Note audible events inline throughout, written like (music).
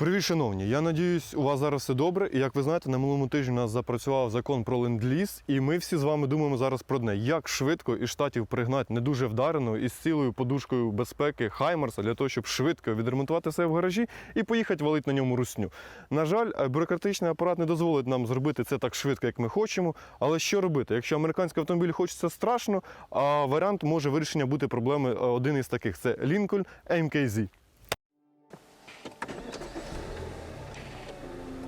Привіт, шановні! Я надіюсь, у вас зараз все добре. І як ви знаєте, на минулому тижні у нас запрацював закон про ленд-ліз, і ми всі з вами думаємо зараз про одне, як швидко із штатів пригнати не дуже вдарену із цілою подушкою безпеки Хаймарса для того, щоб швидко відремонтувати себе в гаражі і поїхати валити на ньому русню. На жаль, е, бюрократичний апарат не дозволить нам зробити це так швидко, як ми хочемо. Але що робити? Якщо американський автомобіль хочеться страшно, а варіант може вирішення бути проблеми е, один із таких це Lincoln MKZ.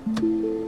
Thank you.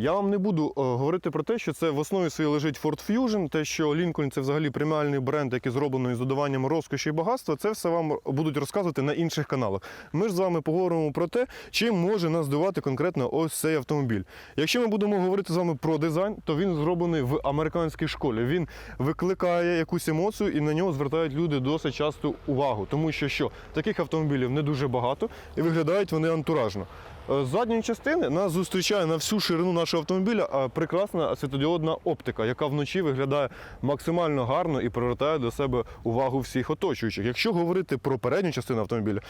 Я вам не буду е, говорити про те, що це в основі своїй лежить Ford Fusion, те, що Lincoln це взагалі преміальний бренд, який зроблений з додаванням розкоші і багатства. Це все вам будуть розказувати на інших каналах. Ми ж з вами поговоримо про те, чим може нас здивувати конкретно ось цей автомобіль. Якщо ми будемо говорити з вами про дизайн, то він зроблений в американській школі. Він викликає якусь емоцію, і на нього звертають люди досить часто увагу, тому що що таких автомобілів не дуже багато і виглядають вони антуражно. Е, З задньої частини нас зустрічає на всю ширину нашого автомобіля прекрасна світодіодна оптика, яка вночі виглядає максимально гарно і привертає до себе увагу всіх оточуючих. Якщо говорити про передню частину автомобіля,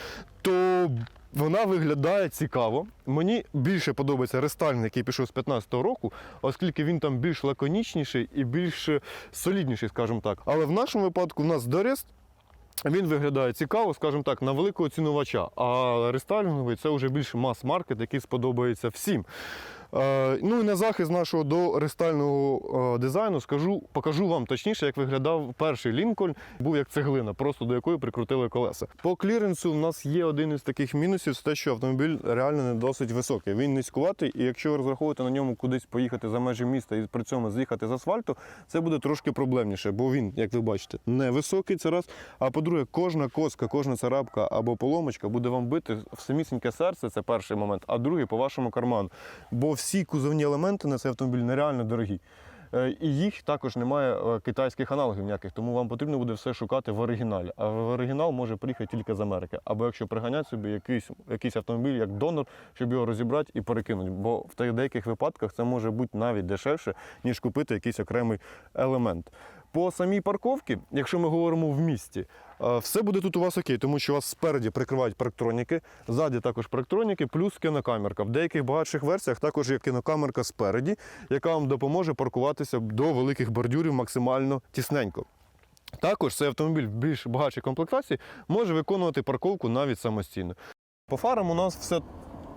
то вона виглядає цікаво. Мені більше подобається рестайлінг, який пішов з 15-го року, оскільки він там більш лаконічніший і більш е, солідніший, скажімо так. Але в нашому випадку в нас Дорест він виглядає цікаво, скажімо так, на великого цінувача. А рестайлінговий це вже більш мас-маркет, який сподобається всім. Ну і на захист нашого до рестайльного е, дизайну скажу, покажу вам точніше, як виглядав перший Лінкольн. Був як цеглина, просто до якої прикрутили колеса. По кліренсу в нас є один із таких мінусів, це те, що автомобіль реально не досить високий. Він низькуватий, і якщо ви розраховуєте на ньому кудись поїхати за межі міста і при цьому з'їхати з асфальту, це буде трошки проблемніше, бо він, як ви бачите, не високий це раз. А по-друге, кожна коска, кожна царапка або поломочка буде вам бити в самісіньке серце. Це перший момент, а другий по вашому карману. Бо всі кузовні елементи на цей автомобіль нереально дорогі. Е, І їх також немає е, китайських аналогів ніяких, тому вам потрібно буде все шукати в оригіналі. А в оригінал може приїхати тільки з Америки. Або якщо приганять собі якийсь, якийсь автомобіль як донор, щоб його розібрати і перекинути. Бо в деяких випадках це може бути навіть дешевше, ніж купити якийсь окремий елемент. По самій парковці, якщо ми говоримо в місті, все буде тут у вас окей, тому що у вас спереді прикривають парктроніки, ззаді також парктроніки, плюс кінокамерка. В деяких багатших версіях також є кінокамерка спереді, яка вам допоможе паркуватися до великих бордюрів максимально тісненько. Також цей автомобіль в більш багатшій комплектації може виконувати парковку навіть самостійно. По фарам у нас все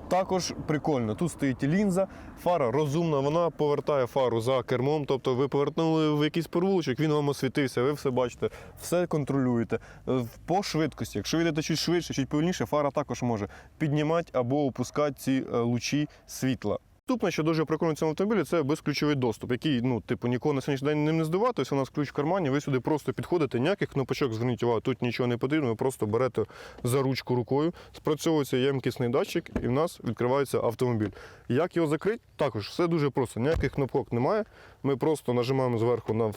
також прикольно. Тут стоїть лінза, фара розумна, вона повертає фару за кермом. Тобто ви повернули в якийсь провулочок, він вам освітився, ви все бачите, все контролюєте. Е, По швидкості, якщо ви йдете чуть швидше, чуть повільніше, фара також може піднімати або опускати ці е, лучі світла. Наступне, що дуже прикольно в цьому автомобілі, це безключовий доступ, який, ну, типу, нікого на сьогоднішній день ним не здивати. Тобто у нас ключ в кармані, ви сюди просто підходите, ніяких кнопочок, зверніть увагу, тут нічого не потрібно, ви просто берете за ручку рукою, спрацьовується ємкісний датчик, і в нас відкривається автомобіль. Як його закрити? Також все дуже просто. Ніяких кнопок немає. Ми просто нажимаємо зверху на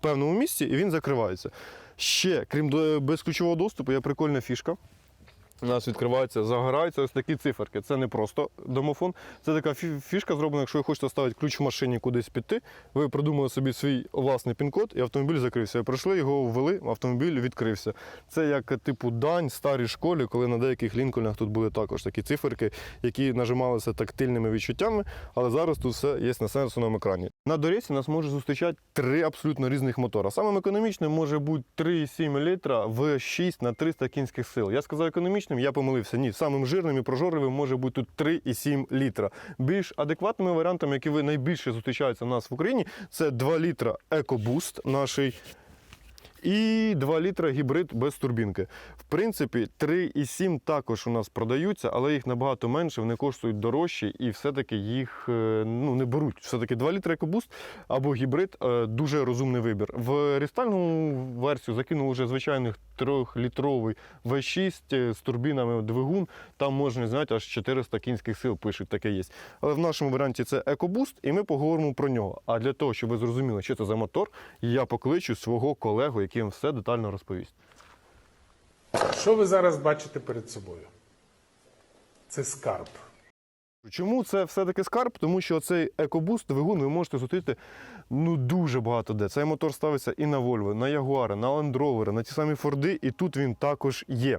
певному місці і він закривається. Ще, крім безключового доступу, є прикольна фішка. У нас відкривається, загораються ось такі циферки. Це не просто домофон. Це така фішка зроблена, якщо ви хочете ставити ключ в машині кудись піти, ви придумали собі свій власний пін-код, і автомобіль закрився. Прийшли, його ввели, автомобіль відкрився. Це як типу дань старій школі, коли на деяких лінкольнах тут були також такі циферки, які нажималися тактильними відчуттями, але зараз тут все є на сенсорному екрані. На доріжці нас може зустрічати три абсолютно різних мотора. Самим економічним може бути 3,7 літра в 6 на 300 кінських сил. Я сказав економічним, я помилився. Ні, самим жирним і прожорливим може бути тут 3,7 літра. Більш адекватними варіантами, які ви найбільше зустрічаються в нас в Україні, це 2 літра EcoBoost, наший І 2 літра гібрид без турбінки. В принципі, 3,7 також у нас продаються, але їх набагато менше, вони коштують дорожче і все-таки їх е, ну, не беруть. Все-таки 2 літра екобуст або гібрид е, дуже розумний вибір. В рестальну версію закинули вже звичайних 3-літровий V6 е, з турбінами двигун. Там можна зняти аж 400 кінських сил, пишуть, таке є. Але в нашому варіанті це екобуст, і ми поговоримо про нього. А для того, щоб ви зрозуміли, що це за мотор, я покличу свого колегу, який вам все детально розповість. Що ви зараз бачите перед собою? Це скарб. Чому це все-таки скарб? Тому що цей екобуст двигун ви можете зустріти ну дуже багато де. Цей мотор ставиться і на Volvo, на Jaguar, на Land Rover, на ті самі Форди, і тут він також є.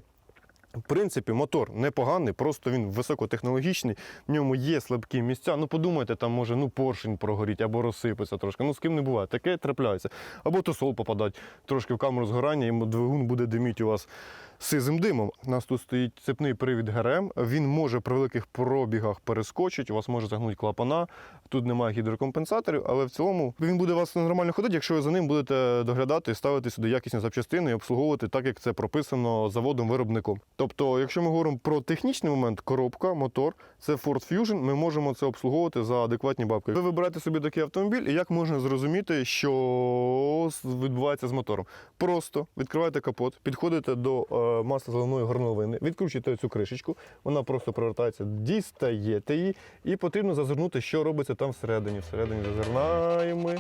В принципі, мотор непоганий, просто він високотехнологічний, в ньому є слабкі місця. Ну, подумайте, там може ну, поршень прогоріть або розсипеться трошки. Ну, з ким не буває, таке трапляється. Або тосол попадать трошки в камеру згорання, і двигун буде диміть у вас сизим димом. У нас тут стоїть цепний привід ГРМ. Він може при великих пробігах перескочити, у вас може загнути клапана. Тут немає гідрокомпенсаторів, але в цілому він буде вас нормально ходити, якщо ви за ним будете доглядати, ставити сюди якісні запчастини і обслуговувати так, як це прописано заводом-виробником. Тобто, якщо ми говоримо про технічний момент, коробка, мотор, це Ford Fusion, ми можемо це обслуговувати за адекватні бабки. Ви вибираєте собі такий автомобіль, і як можна зрозуміти, що відбувається з мотором? Просто відкриваєте капот, підходите до е, маслозаливної горловини, відкручуєте цю кришечку, вона просто привертається, дістаєте її, і потрібно зазирнути, що робиться там всередині. Всередині зазирнаємо.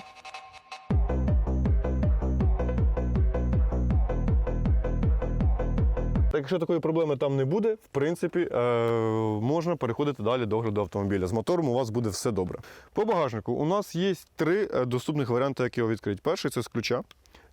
Якщо такої проблеми там не буде, в принципі, е, можна переходити далі до огляду автомобіля. З мотором у вас буде все добре. По багажнику у нас є три е, доступних варіанти, як його відкрити. Перший це з ключа.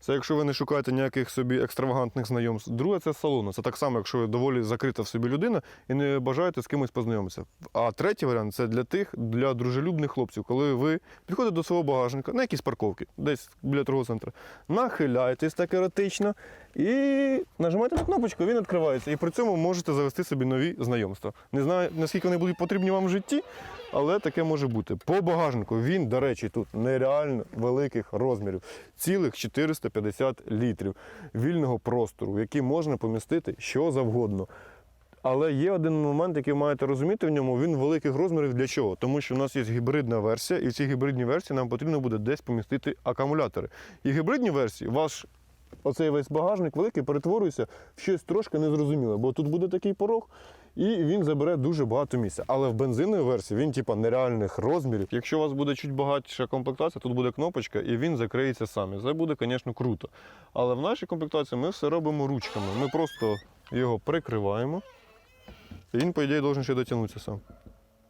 Це якщо ви не шукаєте ніяких собі екстравагантних знайомств. Друге це з салону. Це так само, якщо ви доволі закрита в собі людина і не бажаєте з кимось познайомитися. А третій варіант це для тих, для дружелюбних хлопців, коли ви підходите до свого багажника на якісь парковки, десь біля торгового центру, нахиляєтесь так еротично і нажимаєте на кнопочку, він відкривається. І при цьому можете завести собі нові знайомства. Не знаю, наскільки вони будуть потрібні вам в житті, але таке може бути. По багажнику він, до речі, тут нереально великих розмірів. Цілих 450 літрів вільного простору, в який можна помістити що завгодно. Але є один момент, який ви маєте розуміти в ньому, він великих розмірів для чого? Тому що у нас є гібридна версія, і в цій гібридній версії нам потрібно буде десь помістити акумулятори. І в гібридній версії ваш оцей весь багажник великий перетворюється в щось трошки незрозуміле, бо тут буде такий порог, і він забере дуже багато місця. Але в бензиновій версії він типа нереальних розмірів. Якщо у вас буде чуть багатша комплектація, тут буде кнопочка, і він закриється сам. І це буде, звісно, круто. Але в нашій комплектації ми все робимо ручками. Ми просто його прикриваємо. І він, по ідеї, має ще дотягнутися сам.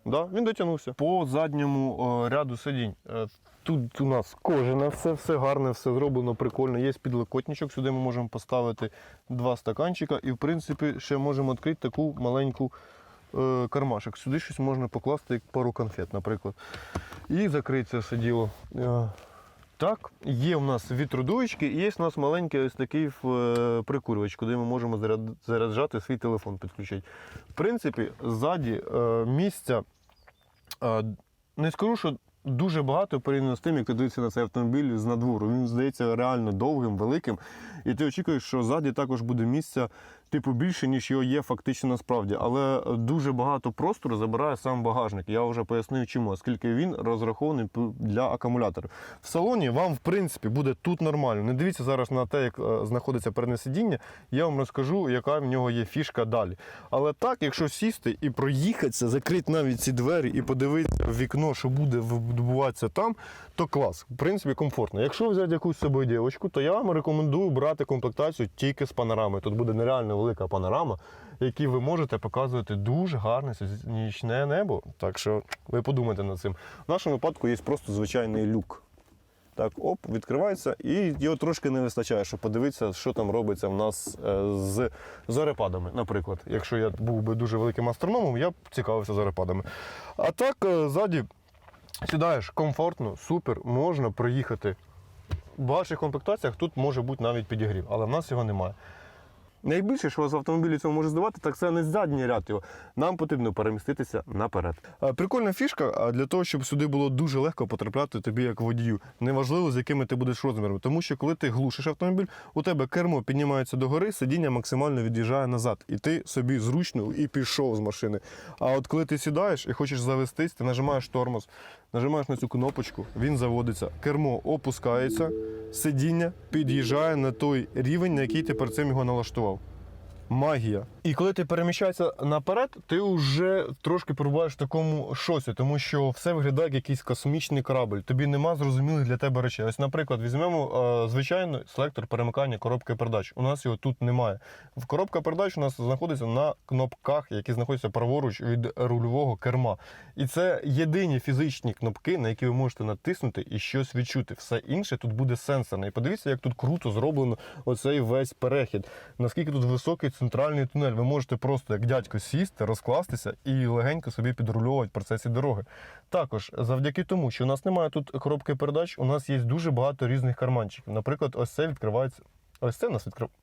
Да, він дотягнувся. По задньому о, ряду сидінь. Е, Тут у нас кожане, все, все гарне, все зроблено прикольно. Є підлокотничок, сюди ми можемо поставити два стаканчика і, в принципі, ще можемо відкрити таку маленьку е, кармашок. Сюди щось можна покласти, як пару конфет, наприклад. І закриться все діло. Е, так, є у нас вітродуєчки і є у нас маленький ось такий е, прикурювач, куди ми можемо заряд- заряджати свій телефон, підключити. В принципі, ззаді е, місця е, не скажу, що дуже багато порівняно з тим, як ти дивишся на цей автомобіль з надвору. Він здається реально довгим, великим. І ти очікуєш, що ззаді також буде місця, типу, більше, ніж його є фактично насправді. Але дуже багато простору забирає сам багажник. Я вже пояснив чому, оскільки він розрахований для акумуляторів. В салоні вам, в принципі, буде тут нормально. Не дивіться зараз на те, як е, знаходиться переднє сидіння. Я вам розкажу, яка в нього є фішка далі. Але так, якщо сісти і проїхатися, закрити навіть ці двері і подивитися в вікно, що буде відбуватися там, то клас. В принципі, комфортно. Якщо взяти якусь собою дівчинку, то я вам рекомендую брати комплектацію тільки з панорамою. Тут буде нереально велика панорама, якій ви можете показувати дуже гарне нічне небо. Так що ви подумайте над цим. В нашому випадку є просто звичайний люк. Так, оп, відкривається, і його трошки не вистачає, щоб подивитися, що там робиться в нас е, з зорепадами. Наприклад, якщо я був би дуже великим астрономом, я б цікавився зорепадами. А так, е, ззаді сідаєш комфортно, супер, можна проїхати. В ваших комплектаціях тут може бути навіть підігрів, але в нас його немає. Найбільше, що в автомобілі цьому може здавати, так це не задній ряд його. Нам потрібно переміститися наперед. Прикольна фішка а для того, щоб сюди було дуже легко потрапляти тобі як водію. Неважливо, з якими ти будеш розмірами. Тому що коли ти глушиш автомобіль, у тебе кермо піднімається догори, сидіння максимально від'їжджає назад. І ти собі зручно і пішов з машини. А от коли ти сідаєш і хочеш завестись, ти нажимаєш тормоз, нажимаєш на цю кнопочку, він заводиться, кермо опускається, сидіння під'їжджає на той рівень, на який ти перед цим його налаштував. Магія. І коли ти переміщаєшся наперед, ти вже трошки перебуваєш в такому шоці, тому що все виглядає як якийсь космічний корабль. Тобі нема зрозумілих для тебе речей. Ось, наприклад, візьмемо е, звичайно селектор перемикання коробки передач. У нас його тут немає. Коробка передач у нас знаходиться на кнопках, які знаходяться праворуч від рульового керма. І це єдині фізичні кнопки, на які ви можете натиснути і щось відчути. Все інше тут буде сенсорне. І подивіться, як тут круто зроблено оцей весь перехід. Наскільки тут високий центральний тунель. Ви можете просто як дядько сісти, розкластися і легенько собі підрульовувати процесі дороги. Також завдяки тому, що у нас немає тут коробки передач, у нас є дуже багато різних карманчиків. Наприклад, ось це відкривається. Ось це у нас відкривається.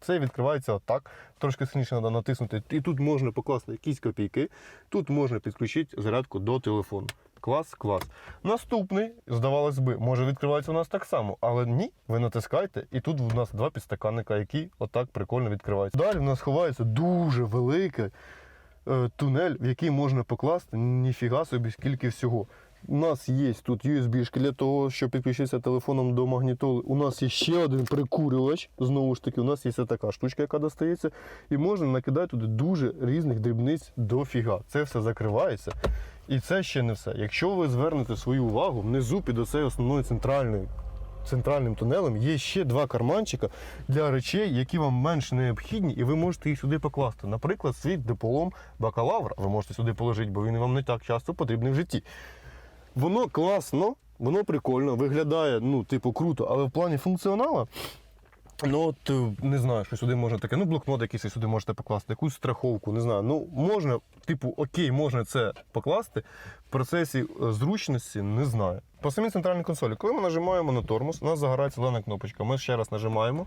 Це відкривається отак, трошки сильніше треба натиснути. І тут можна покласти якісь копійки, тут можна підключити зарядку до телефону. Клас, клас. Наступний, здавалось би, може відкривається у нас так само, але ні, ви натискаєте, і тут у нас два підстаканника, які отак прикольно відкриваються. Далі в нас ховається дуже великий е, тунель, в який можна покласти ніфіга собі скільки всього. У нас є тут USB для того, щоб підключитися телефоном до магнітоли. У нас є ще один прикурювач. Знову ж таки, у нас є така штучка, яка достається, і можна накидати туди дуже різних дрібниць дофіга. Це все закривається. І це ще не все. Якщо ви звернете свою увагу, внизу під оцею основною центральною центральним тунелем є ще два карманчика для речей, які вам менш необхідні, і ви можете їх сюди покласти. Наприклад, свій диплом бакалавра ви можете сюди положити, бо він вам не так часто потрібний в житті. Воно класно, воно прикольно, виглядає, ну, типу, круто, але в плані функціонала. Ну, от е, не знаю, що сюди можна таке. Ну, блокнот якийсь сюди можете покласти, якусь страховку, не знаю. Ну, можна, типу, окей, можна це покласти. В процесі е, зручності не знаю. По самій центральній консолі, коли ми нажимаємо на тормоз, у нас загорається зелена кнопочка. Ми ще раз нажимаємо.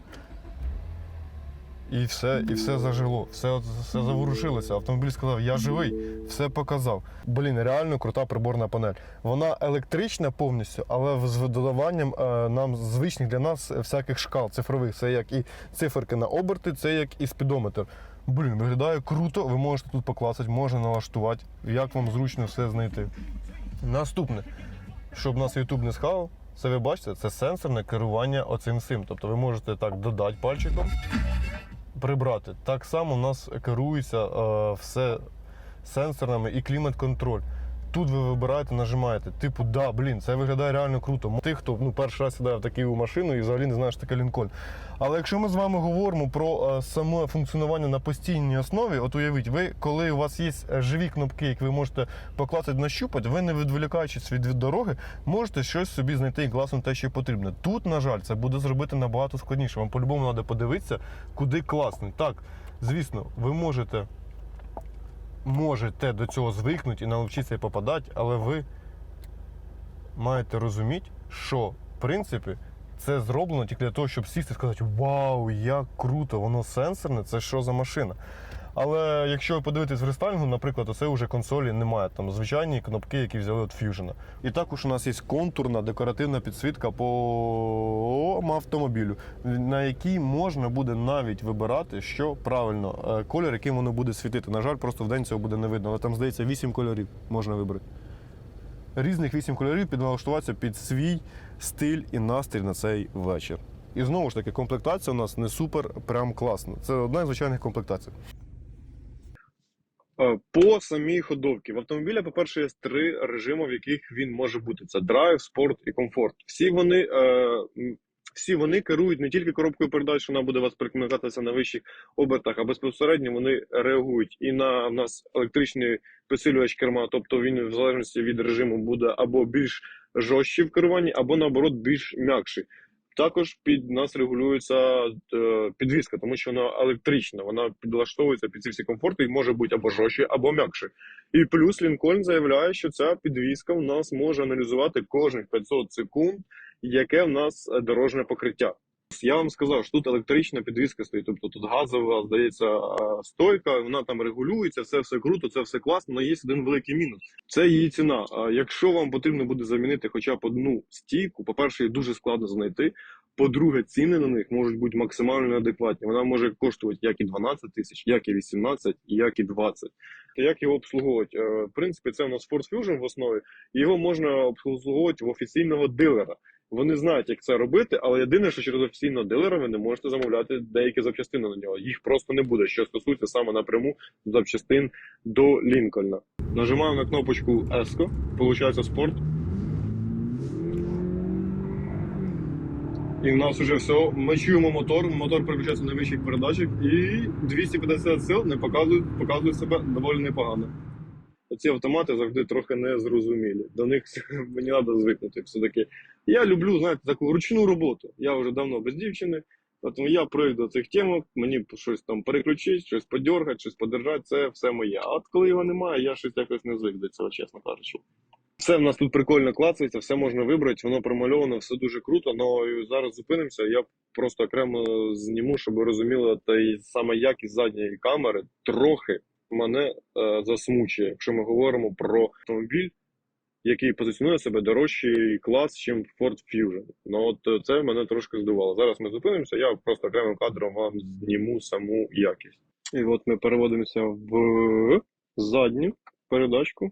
І все, і все зажило, все, все заворушилося. Автомобіль сказав, я живий, все показав. Блін, реально крута приборна панель. Вона електрична повністю, але з додаванням е, нам звичних для нас всяких шкал цифрових. Це як і циферки на оберти, це як і спідометр. Блін, виглядає круто. Ви можете тут покласти, можна налаштувати, як вам зручно все знайти. Наступне, щоб нас YouTube не схавав, це ви бачите, це сенсорне керування оцим всім. Тобто ви можете так додати пальчиком прибрати. Так само у нас керується е, все сенсорами і клімат-контроль. Тут ви вибираєте, нажимаєте. Типу, да, блін, це виглядає реально круто. Ти, хто ну, перший раз сідає в таку машину і взагалі не знає, що таке Лінкольн. Але якщо ми з вами говоримо про е, саме функціонування на постійній основі, от уявіть, ви, коли у вас є е, живі кнопки, які ви можете покласти нащупати, ви не відволікаючись від, від дороги, можете щось собі знайти і класно те, що потрібно. Тут, на жаль, це буде зробити набагато складніше. Вам по-любому треба подивитися, куди класно. Так, звісно, ви можете можете до цього звикнути і навчитися попадати, але ви маєте розуміти, що в принципі це зроблено тільки для того, щоб сісти і сказати: Вау, як круто, воно сенсорне, це що за машина. Але якщо ви подивитесь в рестайлінгу, наприклад, це вже консолі немає. Там звичайні кнопки, які взяли від Fusion. І також у нас є контурна декоративна підсвітка по автомобілю, на якій можна буде навіть вибирати, що правильно, е, колір, яким воно буде світити. На жаль, просто в день цього буде не видно. Але там, здається, 8 кольорів можна вибрати. Різних 8 кольорів підналаштуватися під свій стиль і настрій на цей вечір. І знову ж таки, комплектація у нас не супер прям класна. Це одна з звичайних комплектацій. Е, По самій ходовці в автомобіля, по-перше, є три режими, в яких він може бути: це драйв, спорт і комфорт. Всі вони, е, всі вони керують не тільки коробкою передач, вона буде вас перекмикатися на вищих обертах, а безпосередньо вони реагують і на в нас електричний посилювач керма, тобто він в залежності від режиму буде або більш жорсткий в керуванні, або наоборот більш м'якший. Також під нас регулюється підвізка, підвіска, тому що вона електрична, вона підлаштовується під ці всі комфорти і може бути або жорстче, або м'якше. І плюс Лінкольн заявляє, що ця підвіска в нас може аналізувати кожних 500 секунд, яке в нас е, дорожнє покриття. Я вам сказав, що тут електрична підвізка стоїть, тобто тут газова, здається, стойка, вона там регулюється, це все круто, це все класно, але є один великий мінус. Це її ціна. Якщо вам потрібно буде замінити хоча б одну стійку, по-перше, її дуже складно знайти. По-друге, ціни на них можуть бути максимально неадекватні. Вона може коштувати як і 12 тисяч, як і 18, і як і 20. Як його обслуговувати? Е, В принципі, це у нас Ford Fusion в основі, його можна обслуговувати в офіційного дилера. Вони знають, як це робити, але єдине, що через офіційного дилера ви не можете замовляти деякі запчастини на нього. Їх просто не буде, що стосується саме напряму запчастин до Лінкольна. Нажимаємо на кнопочку ESCO, получається спорт. І в нас вже все. Ми чуємо мотор, мотор переключається на вищих передачах, і 250 сил не показують, показують себе доволі непогано. Ці автомати завжди трохи незрозумілі. До них (laughs) мені треба звикнути. Все-таки я люблю, знаєте, таку ручну роботу. Я вже давно без дівчини, тому я привик до цих темок, мені щось там переключити, щось подергати, щось подержати, це все моє. А от коли його немає, я щось якось не звик до цього, чесно кажучи. Все в нас тут прикольно клацається, все можна вибрати, воно промальовано, все дуже круто. але зараз зупинимося. Я просто окремо зніму, щоб ви розуміли, та й саме якість задньої камери трохи мене е, засмучує, якщо ми говоримо про автомобіль, який позиціонує себе дорожчий клас, ніж Ford Fusion. Ну от е, це мене трошки здивувало. Зараз ми зупинимося, я просто окремим кадром вам зніму саму якість. І от ми переводимося в задню передачку.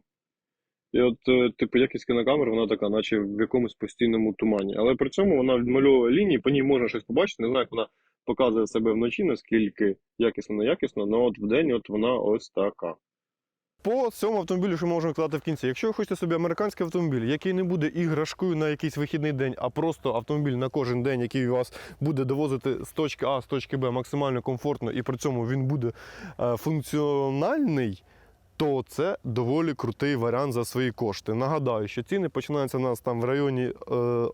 І от, е, типу, якість кінокамери, вона така, наче в якомусь постійному тумані. Але при цьому вона відмальовує лінії, по ній можна щось побачити. Не знаю, як вона показує себе вночі, наскільки якісно, якісно, але от вдень от вона ось така. По цьому автомобілю, що ми можемо казати в кінці, якщо ви хочете собі американський автомобіль, який не буде іграшкою на якийсь вихідний день, а просто автомобіль на кожен день, який вас буде довозити з точки А з точки Б максимально комфортно, і при цьому він буде е, функціональний, то це доволі крутий варіант за свої кошти. Нагадаю, що ціни починаються у нас там в районі е,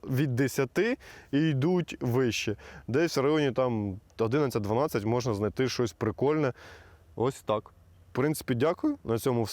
від 10 і йдуть вище. Десь в районі там 11-12 можна знайти щось прикольне. Ось так. В принципі, дякую. На цьому все.